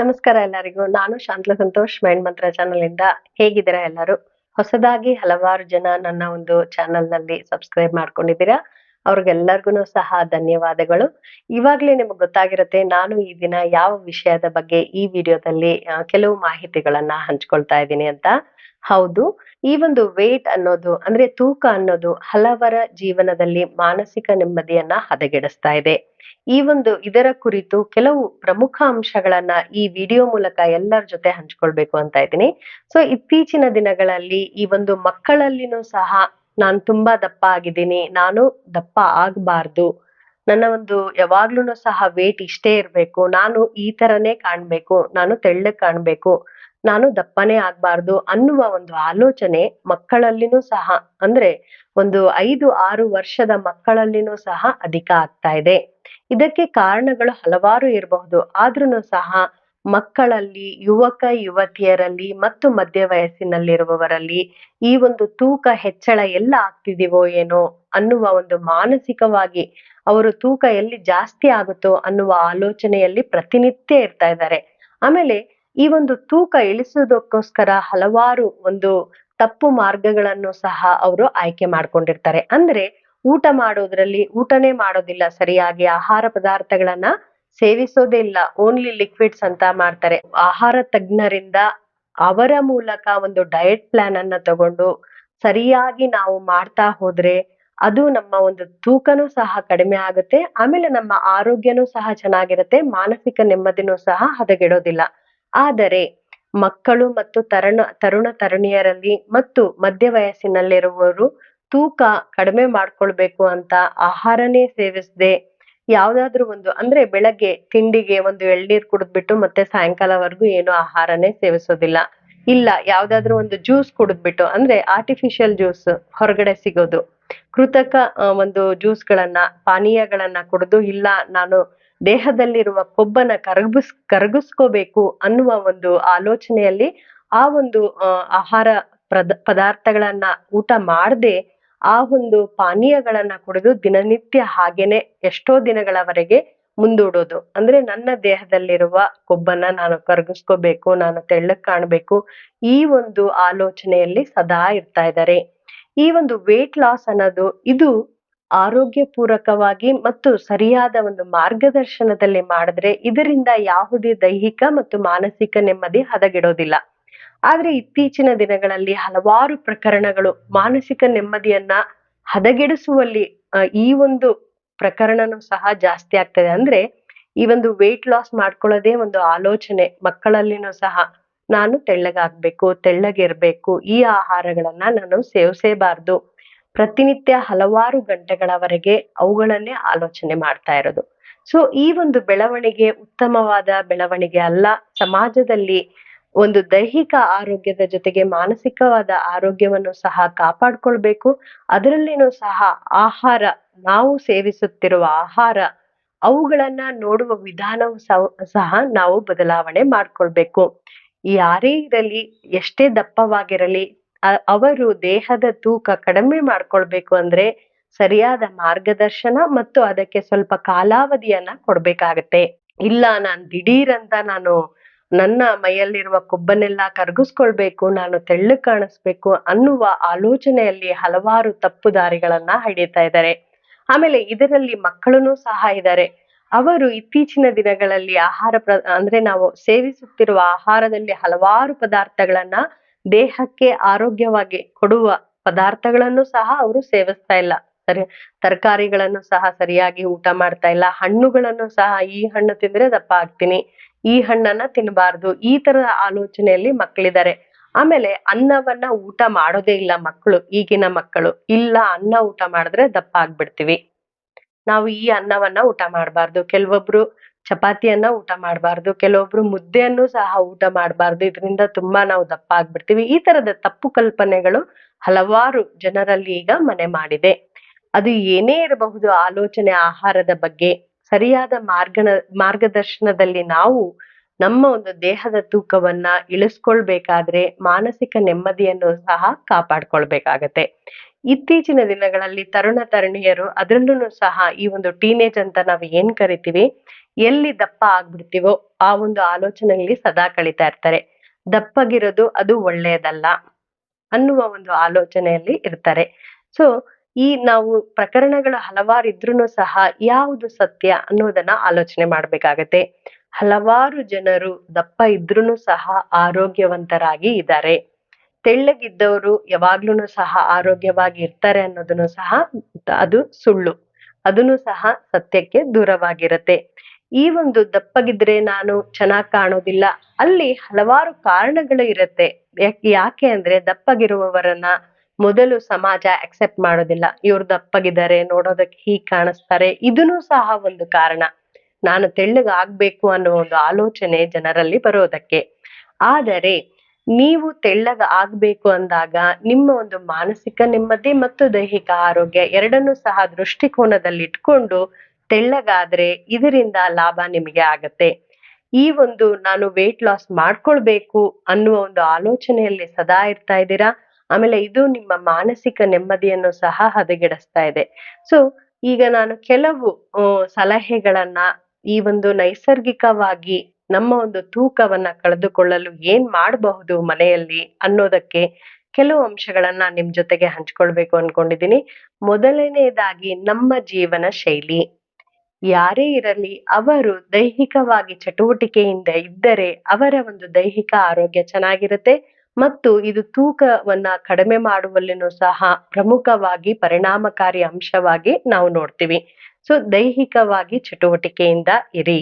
ನಮಸ್ಕಾರ ಎಲ್ಲರಿಗೂ. ನಾನು ಶಾಂತಲ ಸಂತೋಷ್, ಮೈಂಡ್ ಮಂತ್ರ ಚಾನಲ್ ಇಂದ ಹೇಗಿದ್ದೀರಾ ಎಲ್ಲರೂ? ಹೊಸದಾಗಿ ಹಲವಾರು ಜನ ನನ್ನ ಒಂದು ಚಾನಲ್ನಲ್ಲಿ ಸಬ್ಸ್ಕ್ರೈಬ್ ಮಾಡ್ಕೊಂಡಿದ್ದೀರಾ. ಅವ್ರಿಗೆಲ್ಲರಿಗೂ ಸಹ ಧನ್ಯವಾದಗಳು. ಇವಾಗ್ಲೇ ನಿಮಗೆ ಗೊತ್ತಾಗಿರುತ್ತೆ, ನಾನು ಈ ದಿನ ಯಾವ ವಿಷಯದ ಬಗ್ಗೆ ಈ ವಿಡಿಯೋದಲ್ಲಿ ಕೆಲವು ಮಾಹಿತಿಗಳನ್ನ ಹಂಚ್ಕೊಳ್ತಾ ಇದ್ದೀನಿ ಅಂತ. ಹೌದು, ಈ ಒಂದು ವೇಟ್ ಅನ್ನೋದು, ಅಂದ್ರೆ ತೂಕ ಅನ್ನೋದು ಹಲವರ ಜೀವನದಲ್ಲಿ ಮಾನಸಿಕ ನೆಮ್ಮದಿಯನ್ನ ಹದಗೆಡಿಸ್ತಾ ಇದೆ. ಈ ಒಂದು ಇದರ ಕುರಿತು ಕೆಲವು ಪ್ರಮುಖ ಅಂಶಗಳನ್ನ ಈ ವಿಡಿಯೋ ಮೂಲಕ ಎಲ್ಲರ ಜೊತೆ ಹಂಚ್ಕೊಳ್ಬೇಕು ಅಂತ ಇದ್ದೀನಿ. ಸೊ ಇತ್ತೀಚಿನ ದಿನಗಳಲ್ಲಿ ಈ ಒಂದು ಮಕ್ಕಳಲ್ಲಿನೂ ಸಹ ನಾನು ತುಂಬಾ ದಪ್ಪ ಆಗಿದ್ದೀನಿ. ನಾನು ದಪ್ಪ ಆಗಬಾರ್ದು. ನನ್ನ ಒಂದು ಯಾವಾಗ್ಲೂ ಸಹ ವೇಟ್ ಇಷ್ಟೇ ಇರ್ಬೇಕು. ನಾನು ಈ ತರನೇ ಕಾಣ್ಬೇಕು. ನಾನು ತೆಳ್ಳಗ್ ಕಾಣ್ಬೇಕು. ನಾನು ದಪ್ಪನೇ ಆಗ್ಬಾರ್ದು ಅನ್ನುವ ಒಂದು ಆಲೋಚನೆ ಮಕ್ಕಳಲ್ಲಿನೂ ಸಹ, ಅಂದ್ರೆ ಒಂದು ಐದು ಆರು ವರ್ಷದ ಮಕ್ಕಳಲ್ಲಿನೂ ಸಹ ಅಧಿಕ ಆಗ್ತಾ ಇದೆ. ಇದಕ್ಕೆ ಕಾರಣಗಳು ಹಲವಾರು ಇರಬಹುದು. ಆದ್ರೂ ಸಹ ಮಕ್ಕಳಲ್ಲಿ, ಯುವಕ, ಯುವತಿಯರಲ್ಲಿ ಮತ್ತು ಮಧ್ಯ ವಯಸ್ಸಿನಲ್ಲಿರುವವರಲ್ಲಿ ಈ ಒಂದು ತೂಕ, ಹೆಚ್ಚಳ ಎಲ್ಲ ಆಗ್ತಿದೀವೋ ಏನೋ ಅನ್ನುವ ಒಂದು ಮಾನಸಿಕವಾಗಿ ಅವರು ತೂಕ ಎಲ್ಲಿ ಜಾಸ್ತಿ ಆಗುತ್ತೋ ಅನ್ನುವ ಆಲೋಚನೆಯಲ್ಲಿ ಪ್ರತಿನಿತ್ಯ ಇರ್ತಾ ಇದ್ದಾರೆ. ಆಮೇಲೆ ಈ ಒಂದು ತೂಕ ಇಳಿಸೋದಕ್ಕೋಸ್ಕರ ಹಲವಾರು ಒಂದು ತಪ್ಪು ಮಾರ್ಗಗಳನ್ನು ಸಹ ಅವರು ಆಯ್ಕೆ ಮಾಡ್ಕೊಂಡಿರ್ತಾರೆ. ಅಂದ್ರೆ ಊಟ ಮಾಡೋದ್ರಲ್ಲಿ ಊಟನೇ ಮಾಡೋದಿಲ್ಲ, ಸರಿಯಾಗಿ ಆಹಾರ ಪದಾರ್ಥಗಳನ್ನ ಸೇವಿಸೋದೇ ಇಲ್ಲ ಓನ್ಲಿ ಲಿಕ್ವಿಡ್ಸ್ ಅಂತ ಮಾಡ್ತಾರೆ. ಆಹಾರ ತಜ್ಞರಿಂದ ಅವರ ಮೂಲಕ ಒಂದು ಡಯಟ್ ಪ್ಲಾನ್ ಅನ್ನ ತಗೊಂಡು ಸರಿಯಾಗಿ ನಾವು ಮಾಡ್ತಾ ಹೋದ್ರೆ ಅದು ನಮ್ಮ ಒಂದು ತೂಕನೂ ಸಹ ಕಡಿಮೆ ಆಗುತ್ತೆ, ಆಮೇಲೆ ನಮ್ಮ ಆರೋಗ್ಯನೂ ಸಹ ಚೆನ್ನಾಗಿರುತ್ತೆ, ಮಾನಸಿಕ ನೆಮ್ಮದಿನೂ ಸಹ ಹದಗೆಡೋದಿಲ್ಲ. ಆದರೆ ಮಕ್ಕಳು ಮತ್ತು ತರುಣ ತರುಣ ತರುಣಿಯರಲ್ಲಿ ಮತ್ತು ಮಧ್ಯ ವಯಸ್ಸಿನಲ್ಲಿರುವವರು ತೂಕ ಕಡಿಮೆ ಮಾಡ್ಕೊಳ್ಬೇಕು ಅಂತ ಆಹಾರನೇ ಸೇವಿಸದೆ ಯಾವ್ದಾದ್ರು ಒಂದು, ಅಂದ್ರೆ ಬೆಳಗ್ಗೆ ತಿಂಡಿಗೆ ಒಂದು ಎಳ್ನೀರ್ ಕುಡಿದ್ಬಿಟ್ಟು ಮತ್ತೆ ಸಾಯಂಕಾಲವರೆಗೂ ಏನು ಆಹಾರನೇ ಸೇವಿಸೋದಿಲ್ಲ. ಇಲ್ಲ, ಯಾವ್ದಾದ್ರು ಒಂದು ಜ್ಯೂಸ್ ಕುಡಿದ್ಬಿಟ್ಟು, ಅಂದ್ರೆ ಆರ್ಟಿಫಿಷಿಯಲ್ ಜ್ಯೂಸ್ ಹೊರಗಡೆ ಸಿಗೋದು. ಕೃತಕ ಒಂದು ಜ್ಯೂಸ್ಗಳನ್ನ, ಪಾನೀಯಗಳನ್ನ ಕುಡಿದು, ಇಲ್ಲ, ನಾನು ದೇಹದಲ್ಲಿರುವ ಕೊಬ್ಬನ್ನ ಕರಗಿಸ್, ಕರಗಿಸ್ಕೋಬೇಕು ಅನ್ನುವ ಒಂದು ಆಲೋಚನೆಯಲ್ಲಿ ಆ ಒಂದು ಆಹಾರ ಪ್ರದ, ಪದಾರ್ಥಗಳನ್ನ ಊಟ ಮಾಡದೆ ಆ ಒಂದು ಪಾನೀಯಗಳನ್ನ ಕುಡಿದು ದಿನನಿತ್ಯ ಹಾಗೇನೆ ಎಷ್ಟೋ ದಿನಗಳವರೆಗೆ ಮುಂದೂಡೋದು. ಅಂದ್ರೆ ನನ್ನ ದೇಹದಲ್ಲಿರುವ ಕೊಬ್ಬನ್ನ ನಾನು ಕರಗಿಸ್ಕೋಬೇಕು, ನಾನು ತೆಳ್ಳಕ್ ಕಾಣ್ಬೇಕು ಈ ಒಂದು ಆಲೋಚನೆಯಲ್ಲಿ ಸದಾ ಇರ್ತಾ ಇದ್ದಾರೆ. ಈ ಒಂದು ವೇಟ್ ಲಾಸ್ ಅನ್ನೋದು ಇದು ಆರೋಗ್ಯ ಪೂರಕವಾಗಿ ಮತ್ತು ಸರಿಯಾದ ಒಂದು ಮಾರ್ಗದರ್ಶನದಲ್ಲಿ ಮಾಡಿದ್ರೆ ಇದರಿಂದ ಯಾವುದೇ ದೈಹಿಕ ಮತ್ತು ಮಾನಸಿಕ ನೆಮ್ಮದಿ ಹದಗೆಡೋದಿಲ್ಲ. ಆದ್ರೆ ಇತ್ತೀಚಿನ ದಿನಗಳಲ್ಲಿ ಹಲವಾರು ಪ್ರಕರಣಗಳು ಮಾನಸಿಕ ನೆಮ್ಮದಿಯನ್ನ ಹದಗೆಡಿಸುವಲ್ಲಿ ಈ ಒಂದು ಪ್ರಕರಣನೂ ಸಹ ಜಾಸ್ತಿ ಆಗ್ತದೆ. ಅಂದ್ರೆ ಈ ಒಂದು ವೇಟ್ ಲಾಸ್ ಮಾಡ್ಕೊಳ್ಳೋದೇ ಒಂದು ಆಲೋಚನೆ. ಮಕ್ಕಳಲ್ಲಿನೂ ಸಹ ನಾನು ತೆಳ್ಳಗಾಗ್ಬೇಕು, ತೆಳ್ಳಗಿರ್ಬೇಕು, ಈ ಆಹಾರಗಳನ್ನ ನಾನು ಸೇವಿಸೇಬಾರ್ದು. ಪ್ರತಿನಿತ್ಯ ಹಲವಾರು ಗಂಟೆಗಳವರೆಗೆ ಅವುಗಳನ್ನೇ ಆಲೋಚನೆ ಮಾಡ್ತಾ ಇರೋದು. ಸೊ ಈ ಒಂದು ಬೆಳವಣಿಗೆ ಉತ್ತಮವಾದ ಬೆಳವಣಿಗೆ ಅಲ್ಲ, ಸಮಾಜದಲ್ಲಿ ಒಂದು ದೈಹಿಕ ಆರೋಗ್ಯದ ಜೊತೆಗೆ ಮಾನಸಿಕವಾದ ಆರೋಗ್ಯವನ್ನು ಸಹ ಕಾಪಾಡ್ಕೊಳ್ಬೇಕು. ಅದರಲ್ಲಿನೂ ಸಹ ಆಹಾರ, ನಾವು ಸೇವಿಸುತ್ತಿರುವ ಆಹಾರ, ಅವುಗಳನ್ನ ನೋಡುವ ವಿಧಾನವು ಸಹ- ನಾವು ಬದಲಾವಣೆ ಮಾಡ್ಕೊಳ್ಬೇಕು. ಯಾರೇ ಇರಲಿ ಎಷ್ಟೇ ದಪ್ಪವಾಗಿರಲಿ ಅವರು ದೇಹದ ತೂಕ ಕಡಿಮೆ ಮಾಡ್ಕೊಳ್ಬೇಕು ಅಂದ್ರೆ ಸರಿಯಾದ ಮಾರ್ಗದರ್ಶನ ಮತ್ತು ಅದಕ್ಕೆ ಸ್ವಲ್ಪ ಕಾಲಾವಧಿಯನ್ನ ಕೊಡ್ಬೇಕಾಗತ್ತೆ. ಇಲ್ಲ, ನಾನ್ ಅಂತ ನಾನು ನನ್ನ ಮೈಯಲ್ಲಿರುವ ಕೊಬ್ಬನ್ನೆಲ್ಲ ಕರಗಿಸ್ಕೊಳ್ಬೇಕು, ನಾನು ತೆಳ್ಳು ಕಾಣಿಸ್ಬೇಕು ಅನ್ನುವ ಆಲೋಚನೆಯಲ್ಲಿ ಹಲವಾರು ತಪ್ಪು ದಾರಿಗಳನ್ನ ಹಿಡಿತಾ ಇದ್ದಾರೆ. ಆಮೇಲೆ ಇದರಲ್ಲಿ ಮಕ್ಕಳೂ ಸಹ ಇದ್ದಾರೆ. ಅವರು ಇತ್ತೀಚಿನ ದಿನಗಳಲ್ಲಿ ಆಹಾರ ಪ್ರ, ಅಂದ್ರೆ ನಾವು ಸೇವಿಸುತ್ತಿರುವ ಆಹಾರದಲ್ಲಿ ಹಲವಾರು ಪದಾರ್ಥಗಳನ್ನ ದೇಹಕ್ಕೆ ಆರೋಗ್ಯವಾಗಿ ಕೊಡುವ ಪದಾರ್ಥಗಳನ್ನು ಸಹ ಅವರು ಸೇವಿಸ್ತಾ ಇಲ್ಲ. ಸರಿ, ತರಕಾರಿಗಳನ್ನು ಸಹ ಸರಿಯಾಗಿ ಊಟ ಮಾಡ್ತಾ ಇಲ್ಲ. ಹಣ್ಣುಗಳನ್ನು ಸಹ ಈ ಹಣ್ಣು ತಿಂದ್ರೆ ದಪ್ಪ ಆಗ್ತೀನಿ, ಈ ಹಣ್ಣನ್ನ ತಿನ್ನಬಾರ್ದು ಈ ತರದ ಆಲೋಚನೆಯಲ್ಲಿ ಮಕ್ಕಳಿದ್ದಾರೆ. ಆಮೇಲೆ ಅನ್ನವನ್ನ ಊಟ ಮಾಡೋದೇ ಇಲ್ಲ ಮಕ್ಕಳು, ಈಗಿನ ಮಕ್ಕಳು. ಇಲ್ಲ, ಅನ್ನ ಊಟ ಮಾಡಿದ್ರೆ ದಪ್ಪ ಆಗ್ಬಿಡ್ತೀವಿ. ನಾವು ಈ ಅನ್ನವನ್ನ ಊಟ ಮಾಡಬಾರ್ದು. ಕೆಲವೊಬ್ರು ಚಪಾತಿಯನ್ನ ಊಟ ಮಾಡಬಾರ್ದು. ಕೆಲವೊಬ್ರು ಮುದ್ದೆಯನ್ನು ಸಹ ಊಟ ಮಾಡಬಾರ್ದು. ಇದರಿಂದ ತುಂಬಾ ನಾವು ದಪ್ಪ ಆಗ್ಬಿಡ್ತೀವಿ ಈ ತರದ ತಪ್ಪು ಕಲ್ಪನೆಗಳು ಹಲವಾರು ಜನರಲ್ಲಿ ಈಗ ಮನೆ ಮಾಡಿದೆ. ಅದು ಏನೇ ಇರಬಹುದು ಆಲೋಚನೆ ಆಹಾರದ ಬಗ್ಗೆ, ಸರಿಯಾದ ಮಾರ್ಗನ, ಮಾರ್ಗದರ್ಶನದಲ್ಲಿ ನಾವು ನಮ್ಮ ಒಂದು ದೇಹದ ತೂಕವನ್ನ ಇಳಿಸ್ಕೊಳ್ಬೇಕಾದ್ರೆ ಮಾನಸಿಕ ನೆಮ್ಮದಿಯನ್ನು ಸಹ ಕಾಪಾಡ್ಕೊಳ್ಬೇಕಾಗತ್ತೆ. ಇತ್ತೀಚಿನ ದಿನಗಳಲ್ಲಿ ತರುಣ ತರುಣಿಯರು ಅದರಲ್ಲೂ ಸಹ ಈ ಒಂದು ಟೀನೇಜ್ ಅಂತ ನಾವು ಏನ್ ಕರಿತೀವಿ? ಎಲ್ಲಿ ದಪ್ಪ ಆಗ್ಬಿಡ್ತೀವೋ ಆ ಒಂದು ಆಲೋಚನೆಯಲ್ಲಿ ಸದಾ ಕಳೀತಾ ಇರ್ತಾರೆ. ದಪ್ಪಗಿರೋದು ಅದು ಒಳ್ಳೆಯದಲ್ಲ ಅನ್ನುವ ಒಂದು ಆಲೋಚನೆಯಲ್ಲಿ ಇರ್ತಾರೆ. ಸೊ ಈ ನಾವು ಪ್ರಕರಣಗಳು ಹಲವಾರು ಇದ್ರೂ ಸಹ ಯಾವುದು ಸತ್ಯ ಅನ್ನೋದನ್ನ ಆಲೋಚನೆ ಮಾಡ್ಬೇಕಾಗತ್ತೆ. ಹಲವಾರು ಜನರು ದಪ್ಪ ಇದ್ರೂ ಸಹ ಆರೋಗ್ಯವಂತರಾಗಿ ಇದ್ದಾರೆ. ತೆಳ್ಳಗಿದ್ದವರು ಯಾವಾಗ್ಲೂ ಸಹ ಆರೋಗ್ಯವಾಗಿ ಇರ್ತಾರೆ ಅನ್ನೋದನ್ನು ಸಹ ಅದು ಸುಳ್ಳು. ಅದನ್ನು ಸಹ ಸತ್ಯಕ್ಕೆ ದೂರವಾಗಿರತ್ತೆ. ಈ ಒಂದು ದಪ್ಪಗಿದ್ರೆ ನಾನು ಚೆನ್ನಾಗ್ ಕಾಣೋದಿಲ್ಲ. ಅಲ್ಲಿ ಹಲವಾರು ಕಾರಣಗಳು ಇರತ್ತೆ. ಯಾಕ್- ಅಂದ್ರೆ ದಪ್ಪಗಿರುವವರನ್ನ ಮೊದಲು ಸಮಾಜ ಅಕ್ಸೆಪ್ಟ್ ಮಾಡೋದಿಲ್ಲ. ಇವ್ರು ದಪ್ಪಗಿದ್ದಾರೆ, ನೋಡೋದಕ್ಕೆ ಹೀಗ್ ಕಾಣಿಸ್ತಾರೆ. ಇದನ್ನು ಸಹ ಒಂದು ಕಾರಣ. ನಾನು ತೆಳ್ಳಗಾಗ್ಬೇಕು ಅನ್ನೋ ಒಂದು ಆಲೋಚನೆ ಜನರಲ್ಲಿ ಬರೋದಕ್ಕೆ. ಆದರೆ ನೀವು ತೆಳ್ಳಗ ಆಗ್ಬೇಕು ಅಂದಾಗ ನಿಮ್ಮ ಒಂದು ಮಾನಸಿಕ ನೆಮ್ಮದಿ ಮತ್ತು ದೈಹಿಕ ಆರೋಗ್ಯ ಎರಡನ್ನೂ ಸಹ ದೃಷ್ಟಿಕೋನದಲ್ಲಿ ಇಟ್ಕೊಂಡು ತೆಳ್ಳಗಾದ್ರೆ ಇದರಿಂದ ಲಾಭ ನಿಮಗೆ ಆಗತ್ತೆ. ಈ ಒಂದು ನಾನು ವೇಟ್ ಲಾಸ್ ಮಾಡ್ಕೊಳ್ಬೇಕು ಅನ್ನುವ ಒಂದು ಆಲೋಚನೆಯಲ್ಲಿ ಸದಾ ಇರ್ತಾ ಇದ್ದೀರಾ? ಆಮೇಲೆ ಇದು ನಿಮ್ಮ ಮಾನಸಿಕ ನೆಮ್ಮದಿಯನ್ನು ಸಹ ಹದಗೆಡಿಸ್ತಾ ಇದೆ. ಸೊ ಈಗ ನಾನು ಕೆಲವು ಸಲಹೆಗಳನ್ನ ಈ ಒಂದು ನೈಸರ್ಗಿಕವಾಗಿ ನಮ್ಮ ಒಂದು ತೂಕವನ್ನ ಕಳೆದುಕೊಳ್ಳಲು ಏನ್ ಮಾಡಬಹುದು ಮನೆಯಲ್ಲಿ ಅನ್ನೋದಕ್ಕೆ ಕೆಲವು ಅಂಶಗಳನ್ನ ನಿಮ್ ಜೊತೆಗೆ ಹಂಚ್ಕೊಳ್ಬೇಕು ಅನ್ಕೊಂಡಿದೀನಿ ಮೊದಲನೆಯದಾಗಿ ನಮ್ಮ ಜೀವನ ಶೈಲಿ. ಯಾರೇ ಇರಲಿ, ಅವರು ದೈಹಿಕವಾಗಿ ಚಟುವಟಿಕೆಯಿಂದ ಇದ್ದರೆ ಅವರ ಒಂದು ದೈಹಿಕ ಆರೋಗ್ಯ ಚೆನ್ನಾಗಿರುತ್ತೆ ಮತ್ತು ಇದು ತೂಕವನ್ನ ಕಡಿಮೆ ಮಾಡುವಲ್ಲಿನೂ ಸಹ ಪ್ರಮುಖವಾಗಿ ಪರಿಣಾಮಕಾರಿ ಅಂಶವಾಗಿ ನಾವು ನೋಡ್ತೀವಿ. ಸೊ, ದೈಹಿಕವಾಗಿ ಚಟುವಟಿಕೆಯಿಂದ ಇರಿ.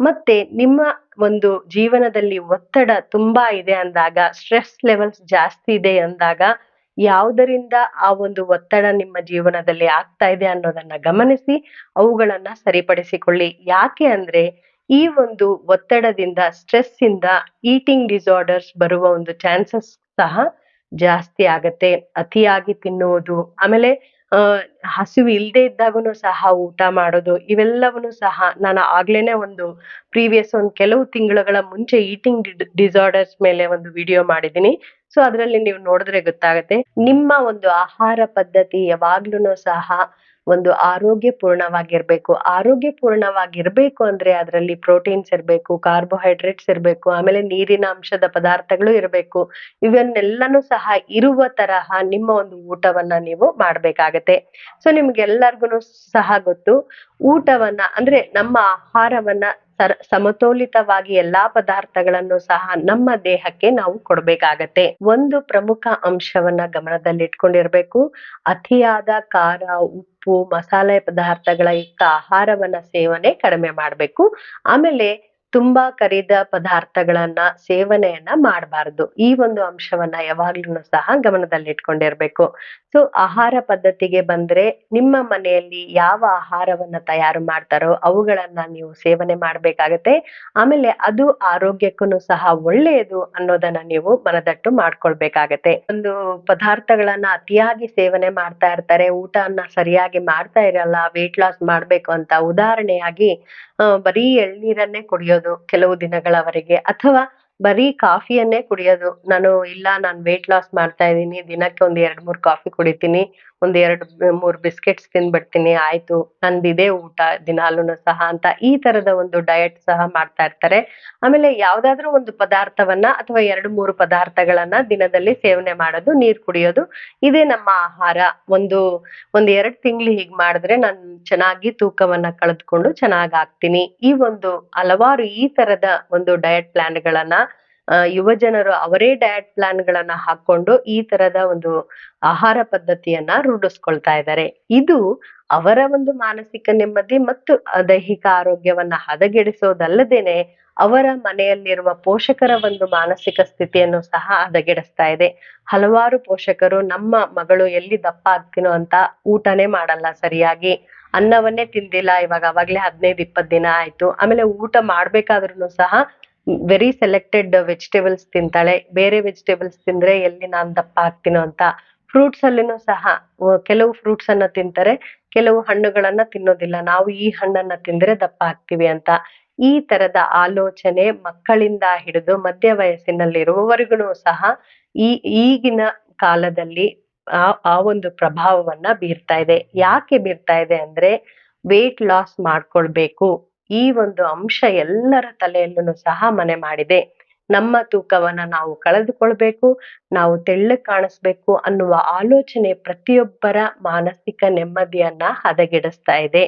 ಮತ್ತೆ ನಿಮ್ಮ ಒಂದು ಜೀವನದಲ್ಲಿ ಒತ್ತಡ ತುಂಬಾ ಇದೆ ಅಂದಾಗ ಸ್ಟ್ರೆಸ್ ಲೆವೆಲ್ಸ್ ಜಾಸ್ತಿ ಇದೆ ಅಂದಾಗ ಯಾವುದರಿಂದ ಆ ಒಂದು ಒತ್ತಡ ನಿಮ್ಮ ಜೀವನದಲ್ಲಿ ಆಗ್ತಾ ಇದೆ ಅನ್ನೋದನ್ನ ಗಮನಿಸಿ, ಅವುಗಳನ್ನ ಸರಿಪಡಿಸಿಕೊಳ್ಳಿ. ಯಾಕೆ ಅಂದ್ರೆ ಈ ಒಂದು ಒತ್ತಡದಿಂದ ಸ್ಟ್ರೆಸ್ ಇಂದ ಈಟಿಂಗ್ ಡಿಸಾರ್ಡರ್ಸ್ ಬರುವ ಒಂದು ಚಾನ್ಸಸ್ ಸಹ ಜಾಸ್ತಿ ಆಗತ್ತೆ. ಅತಿಯಾಗಿ ತಿನ್ನುವುದು, ಆಮೇಲೆ ಆ, ಹಸಿವು ಇಲ್ದೆ ಇದ್ದಾಗನು ಸಹ ಊಟ ಮಾಡೋದು, ಇವೆಲ್ಲವನ್ನೂ ಸಹ ನಾನು ಆಗ್ಲೇನೆ ಒಂದು ಪ್ರೀವಿಯಸ್ ಒಂದು ಕೆಲವು ತಿಂಗಳುಗಳ ಮುಂಚೆ ಈಟಿಂಗ್ ಡಿಸಾರ್ಡರ್ಸ್ ಮೇಲೆ ಒಂದು ವಿಡಿಯೋ ಮಾಡಿದ್ದೀನಿ. ಸೊ, ಅದರಲ್ಲಿ ನೀವು ನೋಡಿದ್ರೆ ಗೊತ್ತಾಗುತ್ತೆ. ನಿಮ್ಮ ಒಂದು ಆಹಾರ ಪದ್ಧತಿ ಯಾವಾಗ್ಲೂ ಸಹ ಒಂದು ಆರೋಗ್ಯಪೂರ್ಣವಾಗಿರ್ಬೇಕು. ಆರೋಗ್ಯಪೂರ್ಣವಾಗಿರ್ಬೇಕು ಅಂದ್ರೆ ಅದರಲ್ಲಿ ಪ್ರೋಟೀನ್ಸ್ ಇರಬೇಕು ಕಾರ್ಬೋಹೈಡ್ರೇಟ್ಸ್ ಇರಬೇಕು, ಆಮೇಲೆ ನೀರಿನ ಅಂಶದ ಪದಾರ್ಥಗಳು ಇರಬೇಕು. ಇವನ್ನೆಲ್ಲನೂ ಸಹ ಇರುವ ತರಹ ನಿಮ್ಮ ಒಂದು ಊಟವನ್ನ ನೀವು ಮಾಡ್ಬೇಕಾಗತ್ತೆ. ಸೊ ನಿಮ್ಗೆಲ್ಲರಿಗೂ ಸಹ ಗೊತ್ತು, ಊಟವನ್ನ ಅಂದ್ರೆ ನಮ್ಮ ಆಹಾರವನ್ನ ಸಮತೋಲಿತವಾಗಿ ಎಲ್ಲಾ ಪದಾರ್ಥಗಳನ್ನು ಸಹ ನಮ್ಮ ದೇಹಕ್ಕೆ ನಾವು ಕೊಡ್ಬೇಕಾಗತ್ತೆ. ಒಂದು ಪ್ರಮುಖ ಅಂಶವನ್ನ ಗಮನದಲ್ಲಿಟ್ಕೊಂಡಿರ್ಬೇಕು. ಅತಿಯಾದ ಖಾರ ಮಸಾಲೆ ಪದಾರ್ಥಗಳ ಯುಕ್ತ ಆಹಾರವನ್ನ ಸೇವನೆ ಕಡಿಮೆ ಮಾಡ್ಬೇಕು. ಆಮೇಲೆ ತುಂಬಾ ಕರಿದ ಪದಾರ್ಥಗಳನ್ನ ಸೇವನೆಯನ್ನ ಮಾಡಬಾರ್ದು. ಈ ಒಂದು ಅಂಶವನ್ನ ಯಾವಾಗ್ಲೂ ಸಹ ಗಮನದಲ್ಲಿಟ್ಕೊಂಡಿರ್ಬೇಕು. ಸೊ ಆಹಾರ ಪದ್ಧತಿಗೆ ಬಂದ್ರೆ ನಿಮ್ಮ ಮನೆಯಲ್ಲಿ ಯಾವ ಆಹಾರವನ್ನ ತಯಾರು ಮಾಡ್ತಾರೋ ಅವುಗಳನ್ನ ನೀವು ಸೇವನೆ ಮಾಡ್ಬೇಕಾಗತ್ತೆ. ಆಮೇಲೆ ಅದು ಆರೋಗ್ಯಕ್ಕೂ ಸಹ ಒಳ್ಳೆಯದು ಅನ್ನೋದನ್ನ ನೀವು ಮನದಟ್ಟು ಮಾಡ್ಕೊಳ್ಬೇಕಾಗತ್ತೆ. ಒಂದು ಪದಾರ್ಥಗಳನ್ನ ಅತಿಯಾಗಿ ಸೇವನೆ ಮಾಡ್ತಾ ಇರ್ತಾರೆ ಊಟನ ಸರಿಯಾಗಿ ಮಾಡ್ತಾ ಇರಲ್ಲ ವೇಟ್ ಲಾಸ್ ಮಾಡ್ಬೇಕು ಅಂತ ಉದಾಹರಣೆಯಾಗಿ ಬರೀ ಎಳ್ನೀರನ್ನೇ ಕುಡಿಯೋದು ಕೆಲವು ದಿನಗಳವರೆಗೆ ಅಥವಾ ಬರೀ ಕಾಫಿಯನ್ನೇ ಕುಡಿಯೋದು. ನಾನು ಇಲ್ಲ, ನಾನು ವೆಯ್ಟ್ ಲಾಸ್ ಮಾಡ್ತಾ ಇದ್ದೀನಿ. ದಿನಕ್ಕೆ ಒಂದ್ ಎರಡ್ ಮೂರ್ ಕಾಫಿ ಕುಡಿತೀನಿ. ಒಂದ್ ಎರಡ್, ಮೂರ್ ಬಿಸ್ಕೆಟ್ಸ್ ತಿನ್ಬಿಡ್ತೀನಿ ಆಯ್ತು, ನಂದಿದೆ ಊಟ, ದಿನಾಲೂನು ಸಹ ಅಂತ ಈ ತರದ ಒಂದು ಡಯಟ್ ಸಹ ಮಾಡ್ತಾ ಇರ್ತಾರೆ. ಆಮೇಲೆ ಯಾವ್ದಾದ್ರು ಒಂದು ಪದಾರ್ಥವನ್ನ ಅಥವಾ ಎರಡು, ಮೂರು ಪದಾರ್ಥಗಳನ್ನ ದಿನದಲ್ಲಿ ಸೇವನೆ ಮಾಡೋದು, ನೀರ್ ಕುಡಿಯೋದು, ಇದೇ ನಮ್ಮ ಆಹಾರ. ಒಂದು, ಒಂದ್ ಎರಡ್ ತಿಂಗಳು ಹೀಗ್ ಮಾಡಿದ್ರೆ ನಾನು ಚೆನ್ನಾಗಿ ತೂಕವನ್ನ ಕಳೆದುಕೊಂಡು ಚೆನ್ನಾಗ್ ಆಗ್ತೀನಿ. ಈ ಒಂದು ಹಲವಾರು ಈ ತರದ ಒಂದು ಡಯಟ್ ಪ್ಲಾನ್ಗಳನ್ನ ಯುವ ಜನರು ಅವರೇ ಡಯಟ್ ಪ್ಲಾನ್ ಗಳನ್ನ ಹಾಕೊಂಡು ಈ ತರದ ಒಂದು ಆಹಾರ ಪದ್ಧತಿಯನ್ನ ರೂಢಿಸ್ಕೊಳ್ತಾ ಇದ್ದಾರೆ. ಇದು ಅವರ ಒಂದು ಮಾನಸಿಕ ನೆಮ್ಮದಿ ಮತ್ತು ದೈಹಿಕ ಆರೋಗ್ಯವನ್ನ ಹದಗೆಡಿಸೋದಲ್ಲದೇನೆ ಅವರ ಮನೆಯಲ್ಲಿರುವ ಪೋಷಕರ ಒಂದು ಮಾನಸಿಕ ಸ್ಥಿತಿಯನ್ನು ಸಹ ಹದಗೆಡಿಸ್ತಾ ಇದೆ. ಹಲವಾರು ಪೋಷಕರು ನಮ್ಮ ಮಗಳು ಎಲ್ಲಿ ದಪ್ಪ ಆಗ್ತೀನೋ ಅಂತ ಊಟನೇ ಮಾಡಲ್ಲ ಸರಿಯಾಗಿ. ಅನ್ನವನ್ನೇ ತಿಂದಿಲ್ಲ, ಇವಾಗ ಅವಾಗ್ಲೇ ಹದಿನೈದು ಇಪ್ಪತ್ತು ದಿನ ಆಯ್ತು. ಆಮೇಲೆ ಊಟ ಮಾಡ್ಬೇಕಾದ್ರೂ ಸಹ ವೆರಿ ಸೆಲೆಕ್ಟೆಡ್ ವೆಜಿಟೇಬಲ್ಸ್ ತಿಂತಾಳೆ. ಬೇರೆ ವೆಜಿಟೇಬಲ್ಸ್ ತಿಂದ್ರೆ ಎಲ್ಲಿ ನಾನ್ ದಪ್ಪ ಆಗ್ತೀನೋ ಅಂತ ಫ್ರೂಟ್ಸ್ ಅಲ್ಲಿನೂ ಸಹ ಕೆಲವು ಫ್ರೂಟ್ಸ್ ಅನ್ನ ತಿಂತಾರೆ, ಕೆಲವು ಹಣ್ಣುಗಳನ್ನ ತಿನ್ನೋದಿಲ್ಲ. ನಾವು ಈ ಹಣ್ಣನ್ನ ತಿಂದ್ರೆ ದಪ್ಪ ಆಗ್ತೀವಿ ಅಂತ. ಈ ತರದ ಆಲೋಚನೆ ಮಕ್ಕಳಿಂದ ಹಿಡಿದು ಮಧ್ಯ ವಯಸ್ಸಿನಲ್ಲಿರುವವರೆಗೂ ಸಹ ಈ ಈಗಿನ ಕಾಲದಲ್ಲಿ ಆ ಆ ಒಂದು ಪ್ರಭಾವವನ್ನ ಬೀರ್ತಾ ಇದೆ. ಯಾಕೆ ಬೀರ್ತಾ ಇದೆ ಅಂದ್ರೆ ವೇಟ್ ಲಾಸ್ ಮಾಡ್ಕೊಳ್ಬೇಕು. ಈ ಒಂದು ಅಂಶ ಎಲ್ಲರ ತಲೆಯಲ್ಲೂ ಸಹ ಮನೆ ಮಾಡಿದೆ. ನಮ್ಮ ತೂಕವನ್ನ ನಾವು ಕಳೆದುಕೊಳ್ಬೇಕು, ನಾವು ತೆಳ್ಳ ಕಾಣಿಸ್ಬೇಕು ಅನ್ನುವ ಆಲೋಚನೆ ಪ್ರತಿಯೊಬ್ಬರ ಮಾನಸಿಕ ನೆಮ್ಮದಿಯನ್ನ ಹದಗೆಡಿಸ್ತಾ ಇದೆ.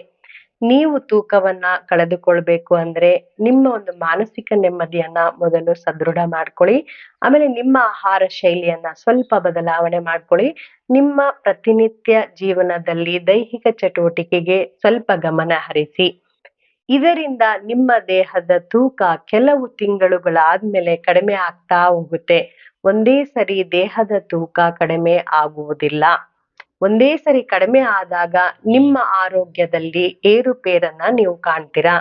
ನೀವು ತೂಕವನ್ನ ಕಳೆದುಕೊಳ್ಬೇಕು ಅಂದ್ರೆ ನಿಮ್ಮ ಒಂದು ಮಾನಸಿಕ ನೆಮ್ಮದಿಯನ್ನ ಮೊದಲು ಸದೃಢ ಮಾಡ್ಕೊಳ್ಳಿ, ಆಮೇಲೆ ನಿಮ್ಮ ಆಹಾರ ಶೈಲಿಯನ್ನ ಸ್ವಲ್ಪ ಬದಲಾವಣೆ ಮಾಡ್ಕೊಳ್ಳಿ. ನಿಮ್ಮ ಪ್ರತಿನಿತ್ಯ ಜೀವನದಲ್ಲಿ ದೈಹಿಕ ಚಟುವಟಿಕೆಗೆ ಸ್ವಲ್ಪ ಗಮನ ಹರಿಸಿ. ಇದರಿಂದ ನಿಮ್ಮ ದೇಹದ ತೂಕ ಕೆಲವು ತಿಂಗಳುಗಳಾದ್ಮೇಲೆ ಕಡಿಮೆ ಆಗ್ತಾ ಹೋಗುತ್ತೆ. ಒಂದೇ ಸರಿ ದೇಹದ ತೂಕ ಕಡಿಮೆ ಆಗುವುದಿಲ್ಲ. ಒಂದೇ ಸರಿ ಕಡಿಮೆ ಆದಾಗ ನಿಮ್ಮ ಆರೋಗ್ಯದಲ್ಲಿ ಏರುಪೇರನ್ನ ನೀವು ಕಾಣ್ತೀರಾ?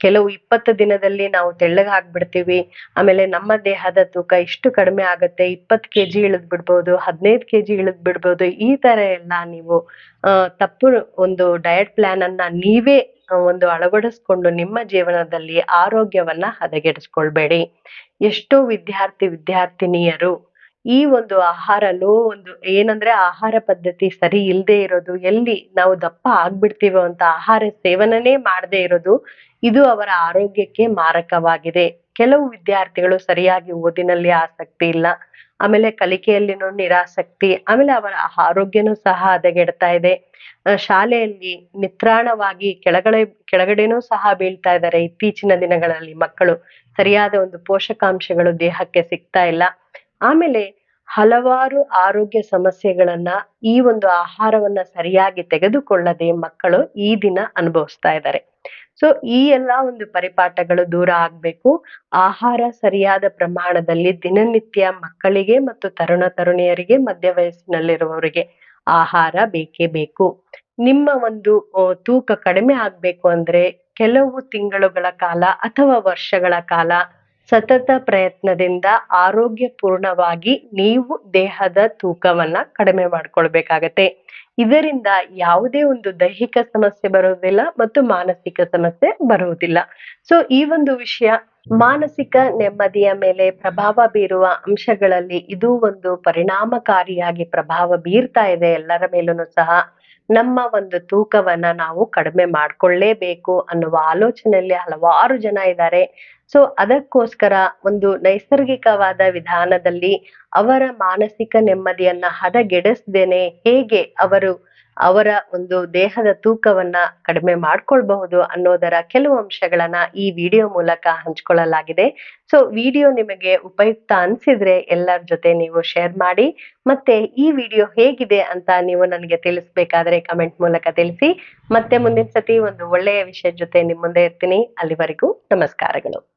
ಕೆಲವು ಇಪ್ಪತ್ತು ದಿನದಲ್ಲಿ ನಾವು ತೆಳ್ಳಗಾಗ್ಬಿಡ್ತೀವಿ. ಆಮೇಲೆ ನಮ್ಮ ದೇಹದ ತೂಕ ಇಷ್ಟು ಕಡಿಮೆ ಆಗುತ್ತೆ. ಇಪ್ಪತ್ತು ಕೆ ಜಿ ಇಳಿದ್ ಬಿಡ್ಬೋದು ಹದಿನೈದು ಕೆ ಜಿ ಇಳಿದ್ ಬಿಡ್ಬೋದು ಈ ತರ ಎಲ್ಲ ನೀವು ತಪ್ಪು ಒಂದು ಡಯಟ್ ಪ್ಲಾನ್ ಅನ್ನ ನೀವೇ ಒಂದು ಅಳವಡಿಸ್ಕೊಂಡು ನಿಮ್ಮ ಜೀವನದಲ್ಲಿ ಆರೋಗ್ಯವನ್ನ ಹದಗೆಡಿಸ್ಕೊಳ್ಬೇಡಿ. ಎಷ್ಟೋ ವಿದ್ಯಾರ್ಥಿ, ವಿದ್ಯಾರ್ಥಿನಿಯರು ಈ ಒಂದು ಆಹಾರ ಲೋ ಒಂದು ಏನಂದ್ರೆ ಆಹಾರ ಪದ್ಧತಿ ಸರಿ ಇಲ್ಲದೆ ಇರೋದು, ಎಲ್ಲಿ ನಾವು ದಪ್ಪ ಆಗ್ಬಿಡ್ತೀವೋ ಅಂತ ಆಹಾರ ಸೇವನನೇ ಮಾಡದೇ ಇರೋದು, ಇದು ಅವರ ಆರೋಗ್ಯಕ್ಕೆ ಮಾರಕವಾಗಿದೆ. ಕೆಲವು ವಿದ್ಯಾರ್ಥಿಗಳು ಸರಿಯಾಗಿ ಓದಿನಲ್ಲಿ ಆಸಕ್ತಿ ಇಲ್ಲ. ಆಮೇಲೆ ಕಲಿಕೆಯಲ್ಲಿನೂ ನಿರಾಸಕ್ತಿ, ಆಮೇಲೆ ಅವರ ಆರೋಗ್ಯನೂ ಸಹ ಹದಗೆಡ್ತಾ ಇದೆ. ಶಾಲೆಯಲ್ಲಿ ನಿತ್ರಾಣವಾಗಿ ಕೆಳಗಡೆ, ಕೆಳಗಡೆನೂ ಸಹ ಬೀಳ್ತಾ ಇದ್ದಾರೆ ಇತ್ತೀಚಿನ ದಿನಗಳಲ್ಲಿ ಮಕ್ಕಳು. ಸರಿಯಾದ ಒಂದು ಪೋಷಕಾಂಶಗಳು ದೇಹಕ್ಕೆ ಸಿಗ್ತಾ ಇಲ್ಲ. ಆಮೇಲೆ ಹಲವಾರು ಆರೋಗ್ಯ ಸಮಸ್ಯೆಗಳನ್ನ ಈ ಒಂದು ಆಹಾರವನ್ನ ಸರಿಯಾಗಿ ತೆಗೆದುಕೊಳ್ಳದೆ ಮಕ್ಕಳು ಈ ದಿನ ಅನುಭವಿಸ್ತಾ ಇದ್ದಾರೆ. ಸೊ ಈ ಎಲ್ಲಾ ಒಂದು ಪರಿಪಾಠಗಳು ದೂರ ಆಗ್ಬೇಕು. ಆಹಾರ ಸರಿಯಾದ ಪ್ರಮಾಣದಲ್ಲಿ ದಿನನಿತ್ಯ ಮಕ್ಕಳಿಗೆ ಮತ್ತು ತರುಣ ತರುಣಿಯರಿಗೆ, ಮಧ್ಯ ವಯಸ್ಸಿನಲ್ಲಿರುವವರಿಗೆ ಆಹಾರ ಬೇಕೇ ಬೇಕು. ನಿಮ್ಮ ಒಂದು ತೂಕ ಕಡಿಮೆ ಆಗ್ಬೇಕು ಅಂದ್ರೆ ಕೆಲವು ತಿಂಗಳುಗಳ ಕಾಲ ಅಥವಾ ವರ್ಷಗಳ ಕಾಲ ಸತತ ಪ್ರಯತ್ನದಿಂದ ಆರೋಗ್ಯಪೂರ್ಣವಾಗಿ ನೀವು ದೇಹದ ತೂಕವನ್ನ ಕಡಿಮೆ ಮಾಡ್ಕೊಳ್ಬೇಕಾಗತ್ತೆ. ಇದರಿಂದ ಯಾವುದೇ ಒಂದು ದೈಹಿಕ ಸಮಸ್ಯೆ ಬರುವುದಿಲ್ಲ ಮತ್ತು ಮಾನಸಿಕ ಸಮಸ್ಯೆ ಬರುವುದಿಲ್ಲ. ಸೊ ಈ ಒಂದು ವಿಷಯ ಮಾನಸಿಕ ನೆಮ್ಮದಿಯ ಮೇಲೆ ಪ್ರಭಾವ ಬೀರುವ ಅಂಶಗಳಲ್ಲಿ ಇದು ಒಂದು ಪರಿಣಾಮಕಾರಿಯಾಗಿ ಪ್ರಭಾವ ಬೀರ್ತಾ ಇದೆ ಎಲ್ಲರ ಮೇಲೂ ಸಹ. ನಮ್ಮ ಒಂದು ತೂಕವನ್ನ ನಾವು ಕಡಿಮೆ ಮಾಡ್ಕೊಳ್ಳೇಬೇಕು ಅನ್ನುವ ಆಲೋಚನೆಯಲ್ಲಿ ಹಲವಾರು ಜನ ಇದ್ದಾರೆ. ಸೊ ಅದಕ್ಕೋಸ್ಕರ ಒಂದು ನೈಸರ್ಗಿಕವಾದ ವಿಧಾನದಲ್ಲಿ ಅವರ ಮಾನಸಿಕ ನೆಮ್ಮದಿಯನ್ನ ಹದಗೆಡಿಸ್ದೇನೆ ಹೇಗೆ ಅವರು ಅವರ ಒಂದು ದೇಹದ ತೂಕವನ್ನ ಕಡಿಮೆ ಮಾಡ್ಕೊಳ್ಬಹುದು ಅನ್ನೋದರ ಕೆಲವು ಅಂಶಗಳನ್ನ ಈ ವಿಡಿಯೋ ಮೂಲಕ ಹಂಚ್ಕೊಳ್ಳಲಾಗಿದೆ. ಸೊ ವಿಡಿಯೋ ನಿಮಗೆ ಉಪಯುಕ್ತ ಅನ್ಸಿದ್ರೆ ಎಲ್ಲರ ಜೊತೆ ನೀವು ಶೇರ್ ಮಾಡಿ, ಮತ್ತೆ ಈ ವಿಡಿಯೋ ಹೇಗಿದೆ ಅಂತ ನೀವು ನನಗೆ ತಿಳಿಸ್ಬೇಕಾದ್ರೆ ಕಮೆಂಟ್ ಮೂಲಕ ತಿಳಿಸಿ. ಮತ್ತೆ ಮುಂದಿನ ಸತಿ ಒಂದು ಒಳ್ಳೆಯ ವಿಷಯದ ಜೊತೆ ನಿಮ್ಮ ಮುಂದೆ ಇರ್ತೀನಿ. ಅಲ್ಲಿವರೆಗೂ ನಮಸ್ಕಾರಗಳು.